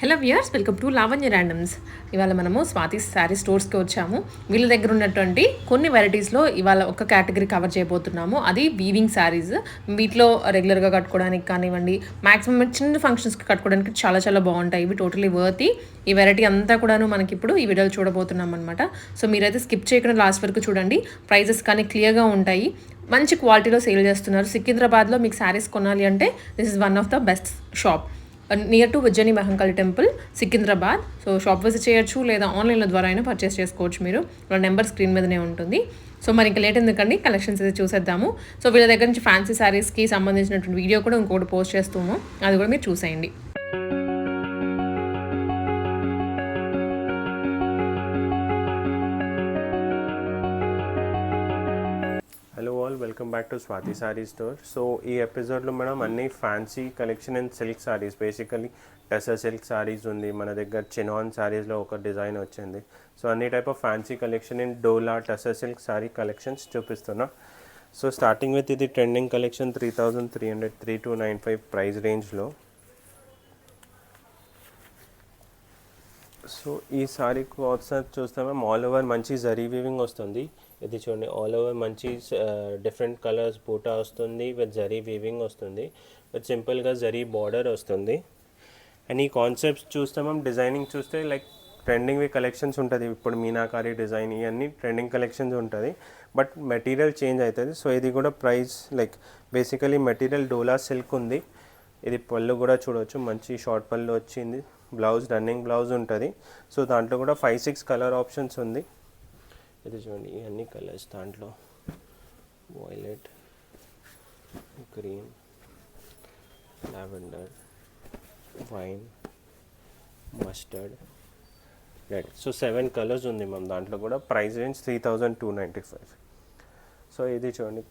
Hello viewers welcome to Lavanya randoms ఇవాళ మనము స్వాతి శారీ స్టోర్స్కి వచ్చాము. వీళ్ళ దగ్గర ఉన్నటువంటి కొన్ని వెరైటీస్లో ఇవాళ ఒక కేటగిరీ కవర్ చేయబోతున్నాము. అది వీవింగ్ శారీస్ వీటిలో రెగ్యులర్గా కట్టుకోవడానికి కానివ్వండి మాక్సిమం చిన్న ఫంక్షన్స్కి కట్టుకోవడానికి చాలా చాలా బాగుంటాయి. ఇవి టోటలీ వర్తి ఈ. వెరైటీ అంతా కూడాను మనకి ఇప్పుడు ఈ వీడియోలు చూడబోతున్నాం అనమాట సో మీరైతే స్కిప్ చేయకుండా లాస్ట్ వరకు చూడండి. ప్రైజెస్ కానీ క్లియర్గా ఉంటాయి. మంచి క్వాలిటీలో సేల్ చేస్తున్నారు. సికింద్రాబాద్లో మీకు శారీస్ కొనాలి అంటే this is one of the best shop near to Ujjaini Mahankali temple Secunderabad so shop visit చేయొచ్చు లేదా ఆన్లైన్ల ద్వారా అయినా పర్చేస్ చేసుకోవచ్చు మీరు. వాళ్ళ నెంబర్ స్క్రీన్ మీదనే ఉంటుంది. సో మరి ఇంకా లేట్ ఎందుకండి? కలెక్షన్స్ అయితే చూసేద్దాము. సో వీళ్ళ దగ్గర నుంచి ఫ్యాన్సీ శారీస్కి సంబంధించినటువంటి వీడియో కూడా ఇంకోటి పోస్ట్ చేస్తాము అది కూడా మీరు చూసేయండి. Welcome back to Swathi sari store so ఈ ఎపిసోడ్లో మనం అన్ని fancy collection and silk saris basically tussar silk saris ఉంది. మన దగ్గర చినాన్ సారీస్లో ఒక డిజైన్ వచ్చింది. సో అన్ని type of fancy collection in dola tussar silk sari collections చూపిస్తున్నా. సో స్టార్టింగ్ విత్ ఇది trending collection three thousand three hundred three two nine five price రేంజ్లో so ఈ సారీ కాన్సెప్ట్ చూస్తే మేము ఆల్ ఓవర్ మంచి జరీ వీవింగ్ వస్తుంది. ఇది చూడండి ఆల్ ఓవర్ మంచి డిఫరెంట్ కలర్స్ బూటా వస్తుంది విత్ జరీ వీవింగ్ వస్తుంది. విత్ సింపుల్గా జరీ బార్డర్ వస్తుంది. అండ్ ఈ కాన్సెప్ట్స్ చూస్తే మేము డిజైనింగ్ చూస్తే లైక్ ట్రెండింగ్ కలెక్షన్స్ ఉంటుంది. ఇప్పుడు మీనాకారి డిజైన్ ఇవన్నీ ట్రెండింగ్ కలెక్షన్స్ ఉంటుంది. బట్ మెటీరియల్ చేంజ్ అవుతుంది సో ఇది కూడా price like basically material dola silk ఉంది. ఇది పళ్ళు కూడా చూడవచ్చు మంచి షార్ట్ పళ్ళు వచ్చింది. బ్లౌజ్ రన్నింగ్ బ్లౌజ్ ఉంటుంది. సో దాంట్లో కూడా ఫైవ్ సిక్స్ కలర్ ఆప్షన్స్ ఉంది. ఇది చూడండి ఇవన్నీ కలర్స్ దాంట్లో. Violet green lavender wine mustard red so seven colours ఉంది మ్యామ్ దాంట్లో కూడా price range three thousand two ninety five so ఇది చూడండి.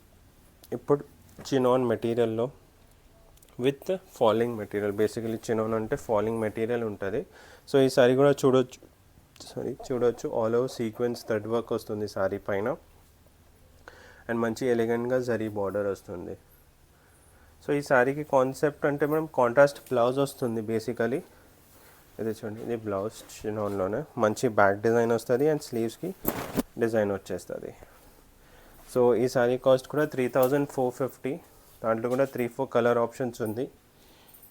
ఇప్పుడు chinon మెటీరియల్లో with falling material basically chinon అంటే ఫాలింగ్ మెటీరియల్ ఉంటుంది. సో ఈ సారీ కూడా చూడొచ్చు. సారీ చూడొచ్చు. All over sequence thread work వస్తుంది సారీ పైన. అండ్ మంచి ఎలిగెంట్గా జరీ బార్డర్ వస్తుంది. సో ఈ సారీకి కాన్సెప్ట్ అంటే మనం కాంట్రాస్ట్ బ్లౌజ్ వస్తుంది బేసికలీ ఇది చూడండి. ఇది బ్లౌజ్ చినోన్లోనే మంచి బ్యాక్ డిజైన్ వస్తుంది అండ్ స్లీవ్స్కి డిజైన్ వచ్చేస్తుంది. సో ఈ సారీ కాస్ట్ కూడా త్రీ థౌజండ్ ఫోర్ ఫిఫ్టీ దాంట్లో కూడా త్రీ ఫోర్ కలర్ ఆప్షన్స్ ఉంది.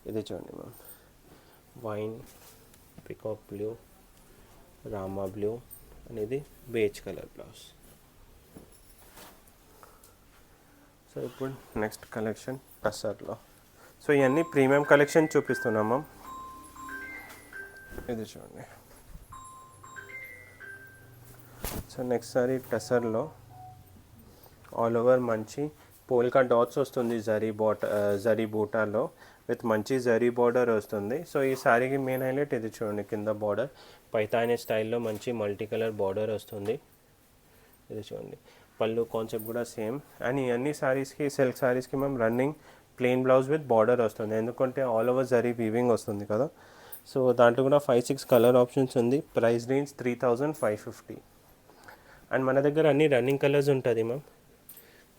ఇది చూడండి ma'am wine peacock blue Rama blue అనేది బేజ్ కలర్ బ్లౌజ్ సో ఇప్పుడు నెక్స్ట్ కలెక్షన్ టసర్లో సో ఇవన్నీ ప్రీమియం కలెక్షన్ చూపిస్తున్నాం మ్యామ్ ఇది చూడండి. సో నెక్స్ట్ సారీ టసర్లో ఆల్ ఓవర్ మంచి పోల్కా డాట్స్ వస్తుంది జరీ బాట జరీ బూటాలో విత్ మంచి జరీ బార్డర్ వస్తుంది. సో ఈ శారీకి మెయిన్ హైలైట్ ఇది చూడండి కింద బార్డర్. పైతానే స్టైల్లో మంచి మల్టీ కలర్ బార్డర్ వస్తుంది. ఇది చూడండి. పళ్ళు కాన్సెప్ట్ కూడా సేమ్. అండ్ ఈ అన్ని శారీస్కి సిల్క్ శారీస్కి మేము running plain blouse with border వస్తుంది. ఎందుకంటే ఆల్ ఓవర్ జరీ వీవింగ్ వస్తుంది కదా. సో దాంట్లో కూడా ఫైవ్ సిక్స్ కలర్ ఆప్షన్స్ ఉంది. Price range three thousand five fifty. And మన దగ్గర అన్ని రన్నింగ్ కలర్స్ ఉంటుంది మ్యామ్.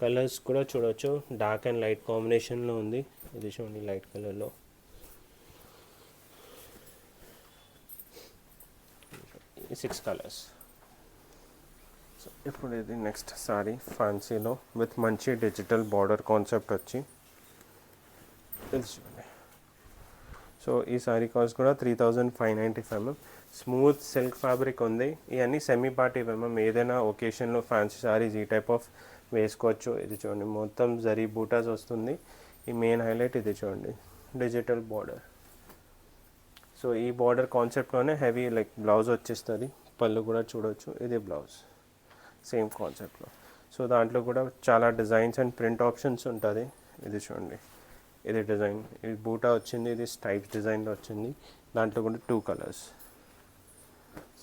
కలర్స్ కూడా చూడవచ్చు డార్క్ అండ్ లైట్ కాంబినేషన్లో ఉంది. ఇది చూడండి లైట్ కలర్లో. Six colours. సో ఇప్పుడు ఇది నెక్స్ట్ సారీ ఫ్యాన్సీలో విత్ మంచి డిజిటల్ బార్డర్ కాన్సెప్ట్ వచ్చి చూడండి. సో ఈ సారీ కాస్ట్ కూడా three thousand five ninety five ma'am smooth silk fabric ఉంది. ఇవన్నీ సెమీ పార్టీ మ్యామ్ ఏదైనా ఒకేషన్లో ఫ్యాన్సీ సారీస్ ఈ టైప్ ఆఫ్ వేసుకోవచ్చు. ఇది చూడండి మొత్తం జరీ బూటాస్ వస్తుంది. ఈ మెయిన్ హైలైట్ ఇది చూడండి డిజిటల్ బార్డర్. సో ఈ బార్డర్ కాన్సెప్ట్లోనే హెవీ లైక్ బ్లౌజ్ వచ్చేస్తుంది. పళ్ళు కూడా చూడవచ్చు ఇది బ్లౌజ్. సేమ్ కాన్సెప్ట్లో సో దాంట్లో కూడా చాలా డిజైన్స్ అండ్ ప్రింట్ ఆప్షన్స్ ఉంటుంది. ఇది చూడండి ఇది డిజైన్. ఇది బూటా వచ్చింది ఇది స్టైప్స్ డిజైన్లో వచ్చింది. దాంట్లో కూడా two colours.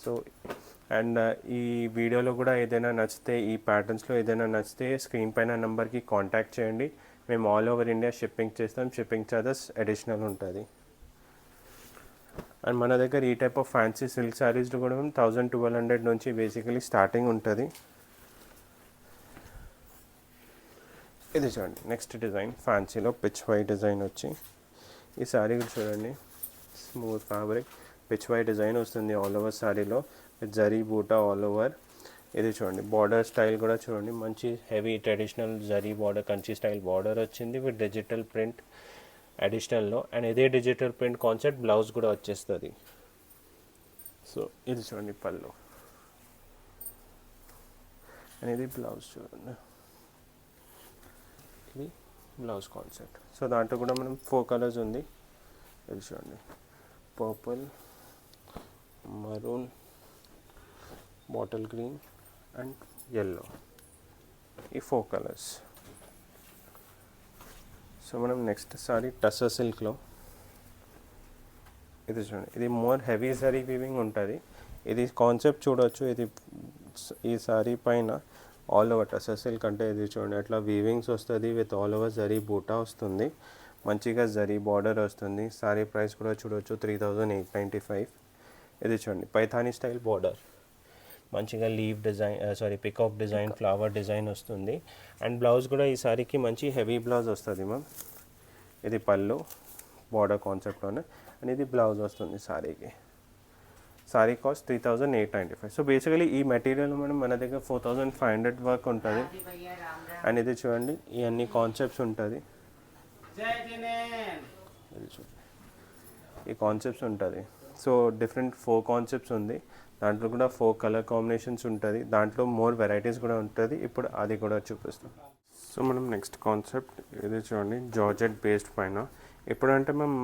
So and uh, ఈ వీడియోలో కూడా ఏదైనా నచ్చితే ఈ ప్యాటర్న్స్లో ఏదైనా నచ్చితే స్క్రీన్ పైన నెంబర్కి కాంటాక్ట్ చేయండి. మేము ఆల్ ఓవర్ ఇండియా షిప్పింగ్ చేస్తాం. షిప్పింగ్ ఛార్జెస్ అడిషనల్ ఉంటుంది. అండ్ మన దగ్గర ఈ type of fancy silk saris కూడా మేము థౌజండ్ ట్వెల్వ్ హండ్రెడ్ నుంచి బేసికలీ స్టార్టింగ్ ఉంటుంది. ఇది చూడండి. నెక్స్ట్ డిజైన్ ఫ్యాన్సీలో పిచ్ వై డిజైన్ వచ్చి. ఈ శారీ కూడా చూడండి. Smooth fabric Pichwai design వస్తుంది ఆల్ ఓవర్ శారీలో జరీ బూటా ఆల్ ఓవర్. ఇది చూడండి బార్డర్ స్టైల్ కూడా చూడండి. మంచి heavy traditional zari border Kanchi style border వచ్చింది విత్ డిజిటల్ ప్రింట్ అడిషనల్లో. అండ్ ఇదే డిజిటల్ ప్రింట్ కాన్సెప్ట్ బ్లౌజ్ కూడా వచ్చేస్తుంది. సో ఇది చూడండి పళ్ళు. అండ్ ఇది బ్లౌజ్ చూడండి. ఇది బ్లౌజ్ కాన్సెప్ట్. సో దాంట్లో కూడా మనం ఫోర్ కలర్స్ ఉంది. ఇది చూడండి. Purple maroon bottle green and yellow ఈ ఫోర్ కలర్స్ సో మనం నెక్స్ట్ సారీ టసర్ సిల్క్లో ఇది చూడండి. ఇది మోర్ హెవీ సారీ వీవింగ్ ఉంటుంది. ఇది కాన్సెప్ట్ చూడొచ్చు. ఇది ఈ సారీ పైన ఆల్ ఓవర్ టసర్ సిల్క్ అంటే ఇది చూడండి. అట్లా వీవింగ్స్ వస్తుంది with all over zari buta వస్తుంది. మంచిగా జరీ బార్డర్ వస్తుంది. సారీ ప్రైస్ కూడా చూడొచ్చు. Three thousand eight ninety five ఇది చూడండి. పైథానీ స్టైల్ బార్డర్ మంచిగా leave design sari peacock design flower design వస్తుంది. అండ్ బ్లౌజ్ కూడా ఈ సారీకి మంచి హెవీ బ్లౌజ్ వస్తుంది మ్యామ్ ఇది పళ్ళు బార్డర్ కాన్సెప్ట్లోనే అండ్ ఇది బ్లౌజ్ వస్తుంది సారీకి. Sari cost three thousand eight ninety five so basically ఈ మెటీరియల్ మనం మన దగ్గర four thousand five hundred work ఉంటుంది. అండ్ ఇది చూడండి ఈ అన్ని కాన్సెప్ట్స్ ఉంటుంది. ఈ కాన్సెప్ట్స్ ఉంటుంది. సో డిఫరెంట్ ఫోర్ కాన్సెప్ట్స్ ఉంది. దాంట్లో కూడా ఫోర్ కలర్ కాంబినేషన్స్ ఉంటుంది. దాంట్లో మోర్ వెరైటీస్ కూడా ఉంటుంది. ఇప్పుడు అది కూడా చూపిస్తాం. సో మనం నెక్స్ట్ కాన్సెప్ట్ ఇది చూడండి. జార్జెట్ బేస్డ్ పైన. ఇప్పుడంటే మేము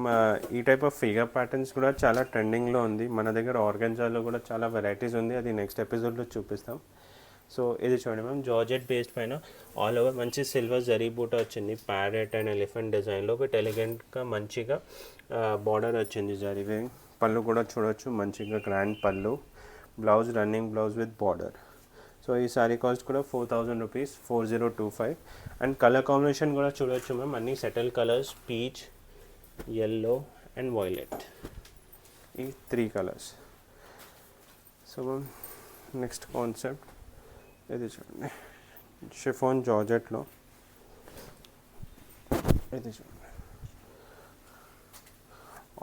ఈ టైప్ ఆఫ్ ఫిగర్ ప్యాటర్న్స్ కూడా చాలా ట్రెండింగ్లో ఉంది. మన దగ్గర ఆర్గన్జాలో కూడా చాలా వెరైటీస్ ఉంది. అది నెక్స్ట్ ఎపిసోడ్లో చూపిస్తాం. సో ఇది చూడండి మ్యామ్ జార్జెట్ బేస్డ్ పైన. ఆల్ ఓవర్ మంచి సిల్వర్ జరీ బూట వచ్చింది. ప్యారెట్ అండ్ ఎలిఫెంట్ డిజైన్లో. ఒకటి ఎలిగెంట్గా మంచిగా బార్డర్ వచ్చింది జరీ. పళ్ళు కూడా చూడొచ్చు. మంచిగా grand pallu. Blouse running blouse with border. So ఈ సారీ కాస్ట్ కూడా four thousand rupees four zero two five. And colour combination కూడా చూడొచ్చు మ్యామ్. అన్ని settle colours peach yellow and violet ఈ three colours. So ma'am next concept. ఇది చూడండి. Chiffon జార్జెట్లో. ఇది చూడండి.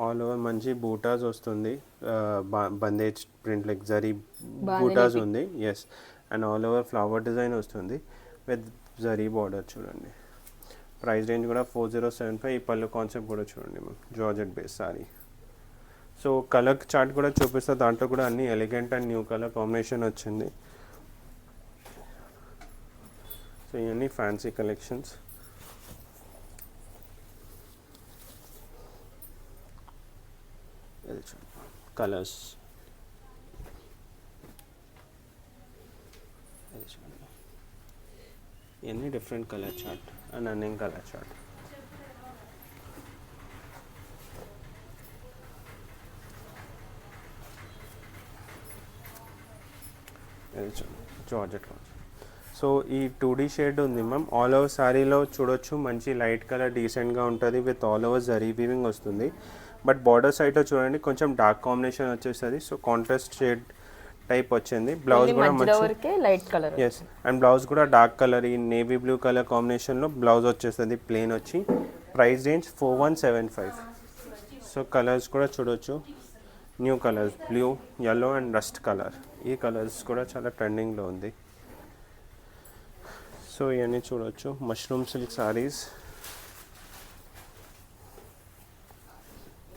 ఆల్ ఓవర్ మంచి బూటాస్ వస్తుంది. బందేజ్ ప్రింట్ లైక్ జరీ బూటాస్ ఉంది. Yes and all over flower design వస్తుంది. విత్ జరీ బార్డర్ చూడండి. ప్రైస్ రేంజ్ కూడా ఫోర్ జీరో సెవెన్ ఫైవ్ ఈ పళ్ళు కాన్సెప్ట్ కూడా చూడండి ma'am georgette base sari so colour chart కూడా చూపిస్తా. దాంట్లో కూడా అన్ని elegant and new colour combination వచ్చింది. సో ఇవన్నీ ఫ్యాన్సీ కలెక్షన్స్ ఇది చూడండి కలర్స్ ఇది డిఫరెంట్ కలర్ చార్ట్ అండ్ అన్ని కలర్ చార్ట్ ఇది జార్జెట్ సో ఈ two D shade ma'am all over over శారీలో చూడొచ్చు. మంచి లైట్ కలర్ డీసెంట్గా ఉంటుంది with all over zari weaving వస్తుంది. బట్ బార్డర్ సైడ్లో చూడండి కొంచెం డార్క్ కాంబినేషన్ వచ్చేస్తుంది. సో కాంట్రాస్ట్ షేడ్ టైప్ వచ్చింది. బ్లౌజ్ కూడా మంచి light colour yes and blouse కూడా డార్క్ కలర్ ఈ నేవీ బ్లూ కలర్ కాంబినేషన్లో బ్లౌజ్ వచ్చేస్తుంది ప్లెయిన్ వచ్చి. Price range four one seven five. So colours కూడా చూడొచ్చు. New colours blue yellow and rust colour. ఈ కలర్స్ కూడా చాలా ట్రెండింగ్లో ఉంది. సో ఇవన్నీ చూడొచ్చు. Mushroom silk saris.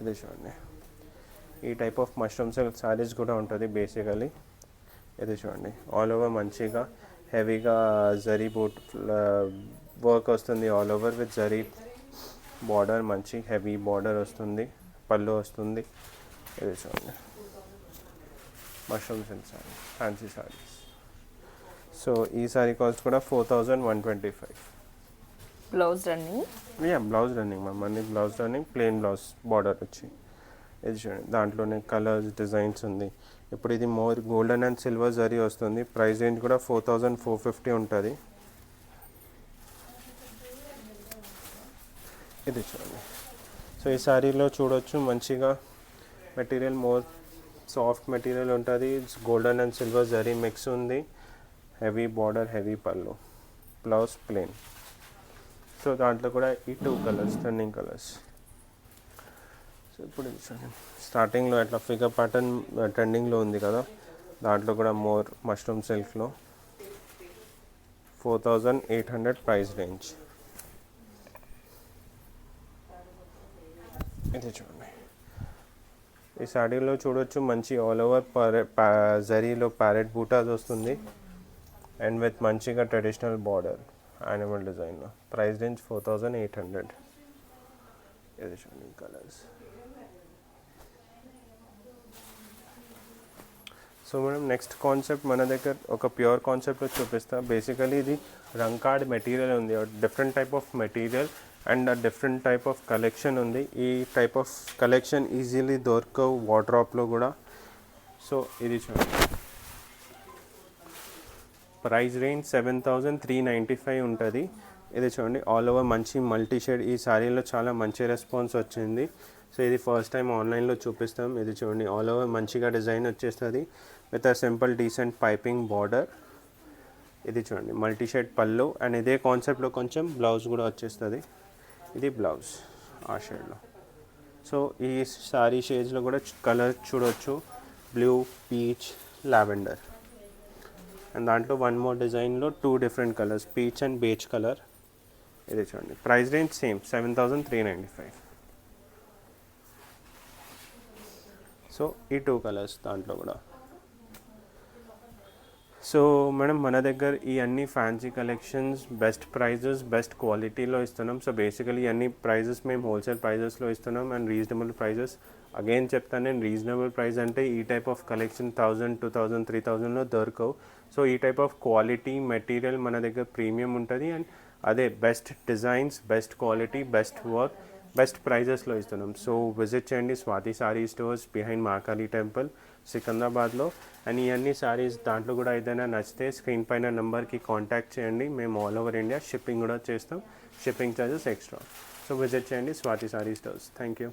ఇది చూడండి ఈ టైప్ ఆఫ్ మష్రూమ్స్ సారీస్ కూడా ఉంటుంది బేసికలీ ఇది చూడండి ఆల్ ఓవర్ మంచిగా హెవీగా జరీ బూట్ వర్క్ వస్తుంది all over with zari border మంచి హెవీ బార్డర్ వస్తుంది పళ్ళు వస్తుంది. ఇది చూడండి mushroom silk sari fancy saris so ఈ సారీ కాస్ట్ కూడా four thousand one twenty five blouse running? Yeah blouse running ma'am అన్ని blouse running plain blouse border వచ్చి. ఇది చూడండి దాంట్లోనే కలర్స్ డిజైన్స్ ఉంది. ఇప్పుడు ఇది more golden and silver zari వస్తుంది. ప్రైస్ రేంజ్ కూడా ఫోర్ థౌజండ్ ఫోర్ ఫిఫ్టీ ఉంటుంది. ఇది చూడండి. సో ఈ శారీలో చూడొచ్చు మంచిగా మెటీరియల్ మోర్ సాఫ్ట్ మెటీరియల్ ఉంటుంది. Golden and silver zari mix ఉంది. హెవీ బార్డర్ హెవీ పళ్ళు. బ్లౌజ్ ప్లెయిన్ సో దాంట్లో కూడా ఈ two colours turning colours so ఇప్పుడు స్టార్టింగ్లో అట్లా ఫిగర్ ప్యాటర్న్ ట్రెండింగ్లో ఉంది కదా. దాంట్లో కూడా మోర్ మష్రూమ్ సిల్క్లో four thousand eight hundred price range ఇది చూడండి. ఈ శాడీలో చూడొచ్చు మంచి ఆల్ ఓవర్ పరే జరీలో ప్యారెట్ బూటాస్ వస్తుంది. అండ్ విత్ మంచిగా ట్రెడిషనల్ బార్డర్ యానిమల్ డిజైన్లో price range four thousand eight hundred ఇది చూడండి colours so madam next concept మన దగ్గర ఒక ప్యూర్ కాన్సెప్ట్లో చూపిస్తా. బేసికలీ ఇది రంకాడ్ మెటీరియల్ ఉంది. Different type of material and different type of collection ఉంది. ఈ టైప్ ఆఫ్ కలెక్షన్ ఈజీలీ దొరకవు. వార్డ్రాప్లో కూడా. సో ఇది చూడండి. Price range seven thousand three ninety five ఉంటుంది. ఇది చూడండి ఆల్ ఓవర్ మంచి మల్టీ షేడ్ ఈ శారీలో చాలా మంచి రెస్పాన్స్ వచ్చింది. సో ఇది ఫస్ట్ టైం ఆన్లైన్లో చూపిస్తాం. ఇది చూడండి ఆల్ ఓవర్ మంచిగా డిజైన్ వచ్చేస్తుంది. With a simple decent piping border ఇది చూడండి మల్టీ షేడ్ పళ్ళు. అండ్ ఇదే కాన్సెప్ట్లో కొంచెం బ్లౌజ్ కూడా వచ్చేస్తుంది. ఇది బ్లౌజ్ ఆ షేడ్లో సో ఈ శారీ షేడ్స్లో కూడా కలర్ చూడొచ్చు. బ్లూ పీచ్ లావెండర్ అండ్ దాంట్లో వన్ మోర్ డిజైన్లో two different colours peach and beige colour ఇది చూడండి. Price range same seven thousand three ninety five so ఈ టూ కలర్స్ దాంట్లో కూడా. సో మేడం మన దగ్గర ఈ అన్ని fancy collections best prices best క్వాలిటీలో ఇస్తున్నాం. సో బేసికలీ అన్ని ప్రైజెస్ మేము హోల్సేల్ ప్రైజెస్లో ఇస్తున్నాం అండ్ రీజనబుల్ ప్రైజెస్ అగైన్ చెప్తాను నేను రీజనబుల్ ప్రైస్ అంటే ఈ type of collection thousand two thousand three థౌజండ్లో దొరకవు. సో ఈ టైప్ ఆఫ్ క్వాలిటీ మెటీరియల్ మన దగ్గర ప్రీమియం ఉంటుంది అండ్ అదే best designs best quality best work best ప్రైజెస్లో ఇస్తున్నాం. సో విజిట్ చేయండి Swathi sari stores behind Mahakali temple సికింద్రాబాద్లో అండ్ ఇవన్నీ సారీస్ దాంట్లో కూడా ఏదైనా నచ్చితే స్క్రీన్ పైన నెంబర్కి కాంటాక్ట్ చేయండి. మేము ఆల్ ఓవర్ ఇండియా షిప్పింగ్ కూడా చేస్తాం. Shipping charges extra so visit చేయండి Swathi sari stores thank you